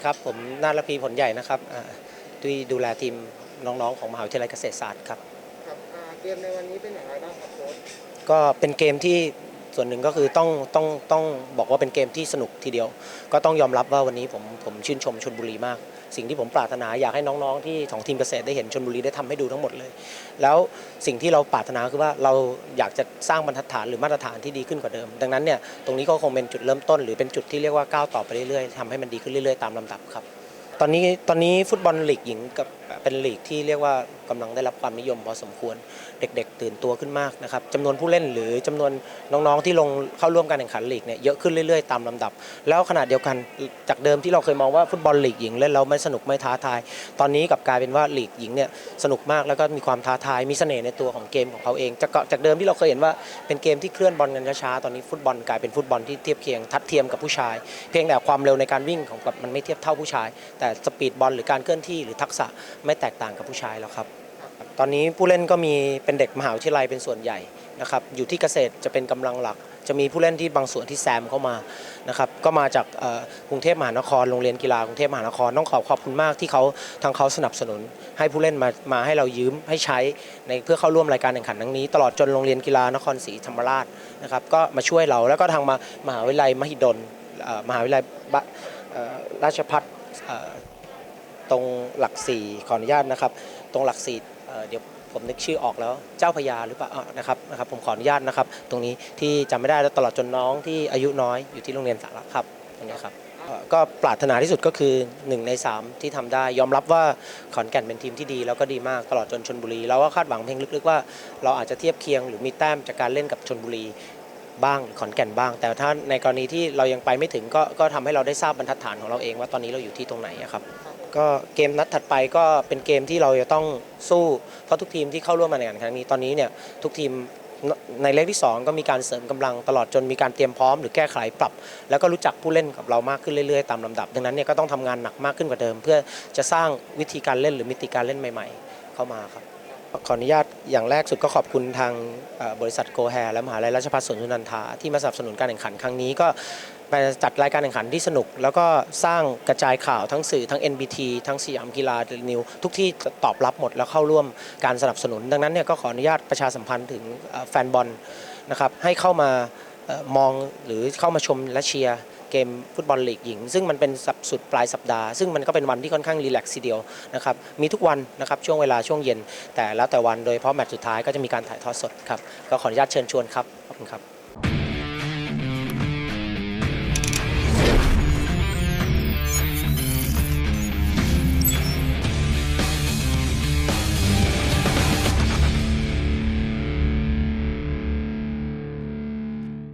สวัสดีครับ ผมนาฏพีผลใหญ่นะครับอ่าด้วยดูแลทีมน้องๆ ของมหาวิทยาลัยเกษตรศาสตร์ครับ ครับอ่าเกมในวันนี้เป็นอย่างไรบ้างครับโค้ชก็เป็นเกมที่ ส่วนหนึ่งก็คือต้องต้องต้องบอกว่าเป็นเกมที่สนุกทีเดียว ก็ต้องยอมรับว่าวันนี้ผมผมชื่นชมชนบุรีมาก สิ่งที่ผมปรารถนาอยากให้น้องๆ ที่ของทีมเกษตรได้เห็นชนบุรีได้ทำให้ดูทั้งหมดเลย แล้วสิ่งที่เราปรารถนาคือว่าเราอยากจะสร้างบรรทัดฐานหรือมาตรฐานที่ดีขึ้นกว่าเดิม ดังนั้นเนี่ยตรงนี้ก็คงเป็นจุดเริ่มต้น หรือเป็นจุดที่เรียกว่าก้าวต่อไปเรื่อยๆทำให้มันดีขึ้นเรื่อยๆตามลำดับครับ ตอนนี้ตอนนี้ฟุตบอลลีกหญิงกับเป็นลีกที่เรียกว่ากำลังได้รับความนิยมพอสมควรเด็ก ๆ ตื่นตัวขึ้นมากนะครับจำนวนผู้เล่นหรือจำนวนน้องๆที่ลงเข้าร่วมการแข่งขันลีกเนี่ยเยอะขึ้นเรื่อยๆตามลำดับ แล้วขณะเดียวกันจากเดิมที่เราเคยมองว่าฟุตบอลลีกหญิงเล่นแล้วไม่สนุกไม่ท้าทาย ตอนนี้กับกลายเป็นว่าลีกหญิงเนี่ยสนุกมากแล้วก็มีความท้าทายมีเสน่ห์ในตัวของเกมของเขาเองจากจากเดิมที่เราเคยเห็นว่าเป็นเกมที่เคลื่อนบอลกันช้าๆตอนนี้ฟุตบอลกลายเป็นฟุตบอลที่เทียบเคียงทัดเทียมกับผู้ชาย เพียงแต่ความเร็วในการวิ่งของกับมันไม่เทียบเท่าผู้ชาย แต่สปีดบอลหรือการเคลื่อนที่หรือทักษะไม่แตกต่างกับผู้ชายแล้วครับ ตอนนี้ผู้เล่นก็มีเป็นเด็กมหาวิทยาลัยเป็นส่วนใหญ่นะครับอยู่ที่เกษตรจะเป็นกำลังหลัก จะมีผู้เล่นที่บางส่วนที่แซมเข้ามานะครับก็มาจากกรุงเทพมหานครโรงเรียนกีฬากรุงเทพมหานครต้องขอขอบคุณมากที่เขาทางเขาสนับสนุน ให้ผู้เล่นมามาให้เรายืมให้ใช้ในเพื่อเข้าร่วมรายการแข่งขันครั้งนี้ ตลอดจนโรงเรียนกีฬานครศรีธรรมราชนะครับก็มาช่วยเราแล้วก็ทางมามหาวิทยาลัยมหิดลมหาวิทยาลัยราชพัฒ ตรงหลักสี่ขออนุญาตนะครับ ตรงหลักสี่เดี๋ยวผมนึกชื่อออกแล้วเจ้าพระยาหรือเปล่านะครับนะครับ ผมขออนุญาตนะครับ ตรงนี้ที่จำไม่ได้แล้วตลอดจนน้องที่อายุน้อยอยู่ที่โรงเรียนสาระครับตรงนี้ครับก็ปรารถนาที่สุดก็คือ1ใน3 ที่ทำได้ ยอมรับว่าขอนแก่นเป็นทีมที่ดี แล้วก็ดีมากตลอดจนชนบุรีเราก็คาดหวังเพียงลึกๆว่าเราอาจจะเทียบเคียงหรือมีแต้มจากการเล่นกับชนบุรี บ้าง ขอนแก่นบ้าง แต่ถ้าในกรณีที่เรายังไปไม่ถึงก็ก็ทำให้เราได้ทราบบรรทัดฐานของเราเองว่าตอนนี้เราอยู่ที่ตรงไหนอะครับก็เกมนัดถัดไปก็เป็นเกมที่เราจะต้องสู้เพราะทุกทีมที่เข้าร่วมมาในกานครั้งนี้ตอนนี้เนี่ยทุกทีมในเลขที่ 2 ก็มีการเสริมกำลังตลอดจนมีการเตรียมพร้อมหรือแก้ไขปรับ แล้วก็รู้จักผู้เล่นกับเรามากขึ้นเรื่อยๆตามลำดับ ดังนั้นเนี่ยก็ต้องทำงานหนักมากขึ้นกว่าเดิม เพื่อจะสร้างวิธีการเล่นหรือมิติการเล่นใหม่ ๆ เข้ามาครับ ขออนุญาตอย่างแรกสุดก็ขอบคุณทางบริษัทโกแฮและมหาลัยราชภัฏสวนสุนันทาที่มาสนับสนุนการแข่งขันครั้งนี้ก็มาจัดรายการแข่งขันที่สนุก แล้วก็สร้างกระจายข่าวทั้งสื่อทั้ง NBT ทั้งสยามกีฬาเดลนิว ทุกที่ตอบรับหมดแล้วเข้าร่วมการสนับสนุน ดังนั้นเนี่ยก็ขออนุญาตประชาสัมพันธ์ถึงแฟนบอลนะครับให้เข้ามามองหรือเข้ามาชมและเชียร์ เกมฟุตบอลลีกหญิง ซึ่งมันเป็นสับสุดปลายสัปดาห์ ซึ่งมันก็เป็นวันที่ค่อนข้างรีแลกซ์ทีเดียวนะครับมีทุกวันนะครับช่วงเวลาช่วงเย็น แต่แล้วแต่วันโดยเฉพาะแมตช์สุดท้ายก็จะมีการถ่ายทอดสดครับก็ขออนุญาตเชิญชวนครับขอบคุณครับ